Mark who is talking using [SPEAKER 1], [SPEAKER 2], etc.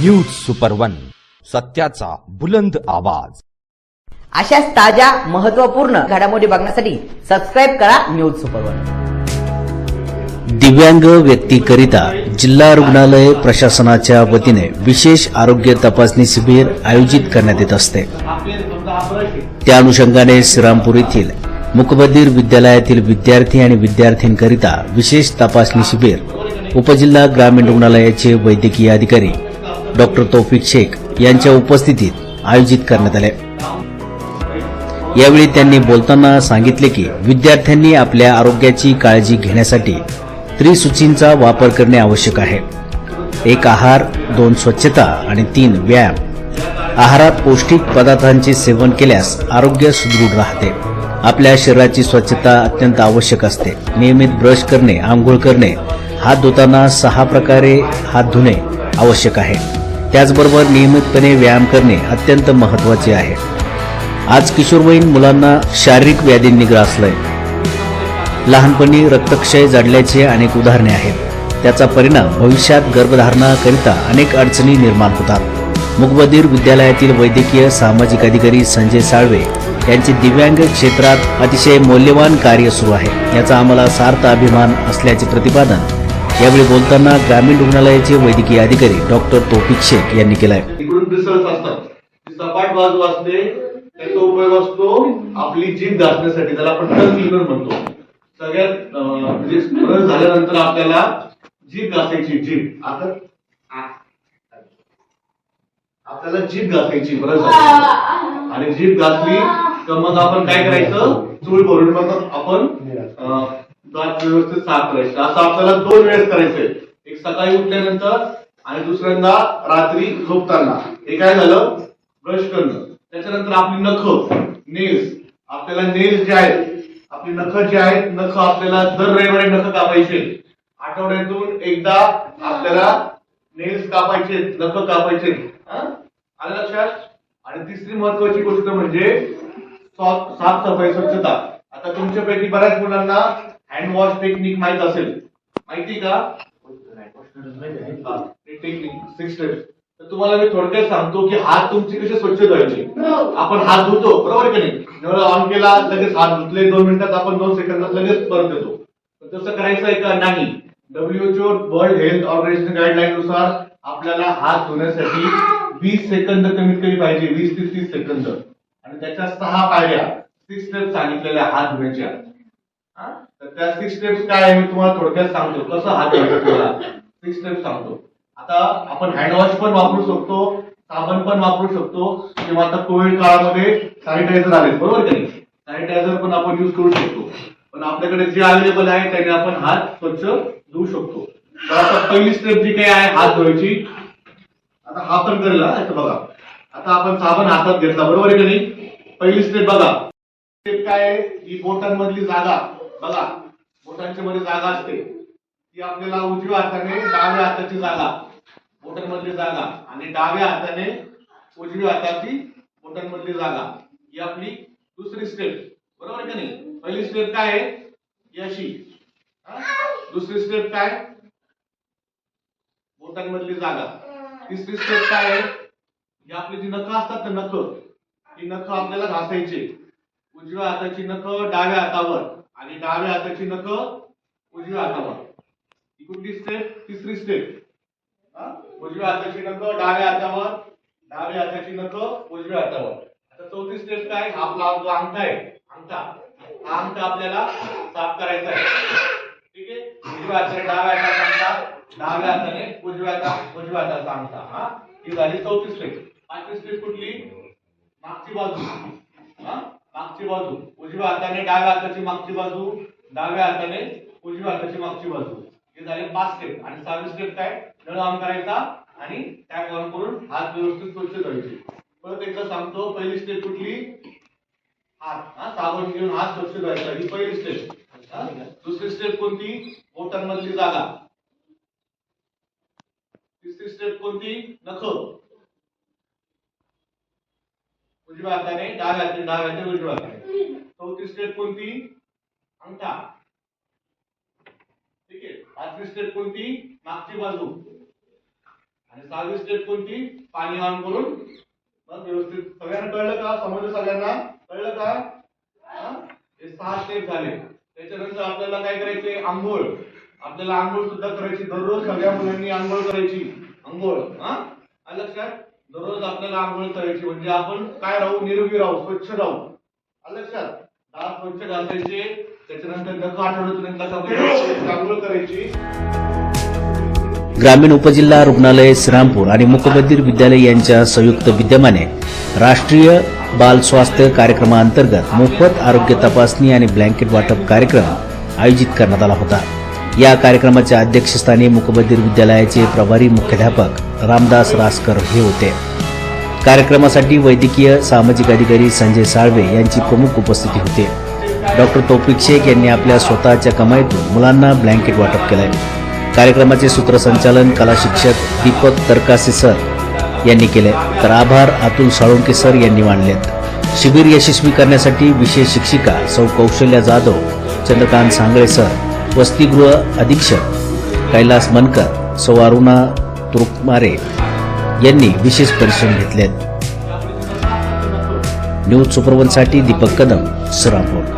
[SPEAKER 1] News super one सत्याचा बुलंद आवाज.
[SPEAKER 2] अशाच ताज्या महत्त्वपूर्ण घडामोडी बघण्यासाठी सबस्क्राईब करा न्यूज सुपर वन
[SPEAKER 3] दिव्यांग व्यक्तीकरिता जिल्हा रुग्णालय प्रशासनाच्या वतीने विशेष आरोग्य तपासणी शिबिर आयोजित करण्यात येत असते. त्या अनुषंगाने श्रीरामपूर येथील मुकबधीर विद्यालयातील विद्यार्थी आणि विद्यार्थ्यांकरिता विशेष तपासणी शिबिर उपजिल्हा ग्रामीण रुग्णालयाचे वैद्यकीय अधिकारी डॉक्टर तौफिक शेख यांच्या उपस्थितीत आयोजित करण्यात आले. यावेळी त्यांनी बोलताना सांगितले की विद्यार्थ्यांनी आपल्या आरोग्याची काळजी घेण्यासाठी त्रिसूचींचा वापर करणे आवश्यक आहे. एक आहार दोन स्वच्छता आणि तीन व्यायाम. आहारात पौष्टिक पदार्थांचे सेवन केल्यास आरोग्य सुदृढ राहते. आपल्या शरीराची स्वच्छता अत्यंत आवश्यक असते. नियमित ब्रश करणे आंघोळ करणे हात धुताना सहा प्रकारे हात धुणे आवश्यक आहे. त्याचबरोबर नियमितपणे व्यायाम करणे अत्यंत महत्त्वाचे आहे. आज किशोरवयीन मुलांना शारीरिक व्याधींनी ग्रासलंय लहानपणी रक्तक्षय जडल्याचे अनेक उदाहरणे आहेत. त्याचा परिणाम भविष्यात गर्भधारणाकरिता अनेक अडचणी निर्माण होतात. मुकबधीर विद्यालयातील वैद्यकीय सामाजिक अधिकारी संजय साळवे यांचे दिव्यांग क्षेत्रात अतिशय मौल्यवान कार्य सुरू आहे. याचा आम्हाला सार्थ अभिमान असल्याचे प्रतिपादन यावेळी बोलताना ग्रामीण रुग्णालयाचे वैद्यकीय अधिकारी डॉक्टर तौफिक शेख यांनी केलाय.
[SPEAKER 4] इकडून ब्रिसल्स असतात. सपाट बाजू असते त्याचा उपयोग असतो आपली जीभ घासण्यासाठी त्याला आपण टंग क्लिनर म्हणतो. सगळ्यात म्हणजे स्मरण झाल्यानंतर आपल्याला जीभ घासायची जीभ. आता आपल्याला जीभ घासायची ब्रश आणि जीभ घासली तर मग आपण काय करायचं? चूळ भरून मग आपण दात व्यवस्थित साफ करायचं. असं आपल्याला दोन वेळेस करायचंय एक सकाळी उठल्यानंतर आणि दुसऱ्यांदा रात्री झोपताना. हे काय झालं? ब्रश करणं. त्याच्यानंतर आपली नख नेल्स आपल्याला नेल्स जे आहेत आपली नख जी आहेत नख आपल्याला दर रविवारी नख कापायचे. आठवड्यातून एकदा आपल्याला नेल्स कापायचे नख कापायचे. हा? आलं लक्षात? आणि तिसरी महत्वाची गोष्ट म्हणजे साफसफाई स्वच्छता. आता तुमच्यापैकी बऱ्याच मुलांना हँड वॉश टेक्निक माहीत असेल. माहिती का? टेक्निक सिक्स स्टेप्स तर तुम्हाला मी थोडक्यात सांगतो की हात तुमचे कसे स्वच्छ धुवायचे. आपण हात धुतो बरोबर की नाही? ऑन केला लगेच हात धुतले दोन मिनिटात आपण दोन सेकंदात लगेच परत येतो तर तसं करायचं आहे का? नाही. WHO world health organisation guideline नुसार आपल्याला हात धुण्यासाठी वीस सेकंद कमीत कमी पाहिजे वीस ते तीस सेकंद. आणि त्याच्या सहा पायऱ्या सिक्स स्टेप सांगितलेल्या हात धुण्याच्या. तर त्या सिक्स स्टेप्स काय आहे मी तुम्हाला थोडक्यात सांगतो. कसं हात तुम्हाला सिक्स स्टेप्स सांगतो. आता आपण हँडवॉश पण वापरू शकतो साबण पण वापरू शकतो. किंवा आता कोविड काळामध्ये सॅनिटायझर आले बरोबर का सॅनिटायझर पण आपण युज करू शकतो. पण आपल्याकडे जे अवेलेबल आहे त्याने आपण हात स्वच्छ धुवू शकतो. तर आता पहिली स्टेप जी काही आहे हात धुवायची. आता हा पण करेल हा, बघा. आता आपण साबण हातात घेतला बरोबर आहे का नाही? पहिली स्टेप बघा. स्टेप काय ही बोटांमधली जागा. बघा बोटांच्या मध्ये जागा असते. ती आपल्याला उजव्या हाताने डाव्या हाताची जागा. बोटांमधली जागा. आणि डाव्या हाताने उजव्या हाताची बोटांमधली जागा. ही आपली दुसरी स्टेप बरोबर का नाही? पहिली स्टेप काय आहे? याशी दुसरी स्टेप काय? बोटांमधली जागा. तिसरी स्टेप काय आहे? ही आपली जी नख असतात ना नख ही नख आपल्याला घासायची. उजव्या हाताची नख डाव्या हातावर. आणि डाव्या हाताची नख उजव्या हातावर. ही कुठली स्टेप तिसरी स्टेप उजव्या हाताची नख डाव्या हातावर. डाव्या हाताची नख उजव्या हातावर. आता चौथी स्टेप काय? आपला जो अंगठा आहे. अंगठा. हा अंगठा आपल्याला साफ करायचा आहे. ठीक आहे? उजव्या हाताने डाव्या हाताचा अंगठा डाव्या हाताने उजव्या हाता उजव्या हाताचा अंगठा. हा? ही झाली चौथी स्टेप पाचवी स्टेप कुठली? मागची बाजू. हा? मागची बाजू. उजव्या हाताने डाव्या हाताची मागची बाजू डाव्या हाताने उजव्या हाताची मागची बाजू. हे झाले पाच स्टेप आणि सहावी स्टेप काय? नळ ऑन करायचा आणि टॅप ऑन करून हात व्यवस्थित स्वच्छ धुवायचे. परत एकदा सांगतो पहिली स्टेप कुठली? हात. हा साबण घेऊन हात स्वच्छ धुवायचा. ही पहिली स्टेप दुसरी स्टेप कोणती? बोटांमधली जागा. तिसरी स्टेप कोणती? नख. उजव्या हाताने डाव्या हाताने डाव्या हाताने उजव्या हाताने. चौथी स्टेप कोणती? अंगठा. ठीक आहे? पाचवी स्टेप कोणती? मागची बाजू. आणि सहावी स्टेप कोणती? पाणी ऑन करून मग व्यवस्थित. सगळ्यांना कळलं का? समजलं सगळ्यांना? कळलं का? हे? सहा स्टेप झाले. त्याच्यानंतर आपल्याला काय करायचे आंघोळ. आपल्याला आंघोळ सुद्धा करायची. दररोज सगळ्या मुलांनी आंघोळ करायची. आंघोळ. हा लक्षात? दररोज आपल्याला आंघोळ करायची म्हणजे आपण काय राहू? निरोगी राहू स्वच्छ राहू. आलं लक्षात? दात स्वच्छ घासायचे त्याच्यानंतर नख आठवड्यातून एकदा आंघोळ करायची.
[SPEAKER 3] ग्रामीण उपजिल्हा रुग्णालय श्रीरामपूर आणि मुकबधीर विद्यालय यांच्या संयुक्त विद्यमाने राष्ट्रीय बाल स्वास्थ्य कार्यक्रमाअंतर्गत मोफत आरोग्य तपासणी आणि ब्लँकेट वाटप कार्यक्रम आयोजित करण्यात आला होता. या कार्यक्रमाच्या अध्यक्षस्थानी मुकबधीर विद्यालयाचे प्रभारी मुख्याध्यापक रामदास रासकर हे होते. कार्यक्रमासाठी वैद्यकीय सामाजिक अधिकारी संजय साळवे यांची प्रमुख उपस्थिती होती. डॉक्टर तौफिक शेख यांनी आपल्या स्वतःच्या कमाईतून मुलांना ब्लँकेट वाटप केलंय. कार्यक्रमाचे सूत्रसंचालन कला शिक्षक दीपक तरकासे सर यांनी केले तर आभार अतुल साळुंके सर यांनी मानलेत शिबिर यशस्वी करण्यासाठी विशेष शिक्षिका सौ कौशल्या जाधव चंद्रकांत सांगळे सर वसतिगृह अधीक्षक कैलास मनकर सौ अरुणा तुरुकमारे यांनी विशेष परिश्रम घेतलेत. न्यूज सुपरवनसाठी दीपक कदम श्रीरामपूर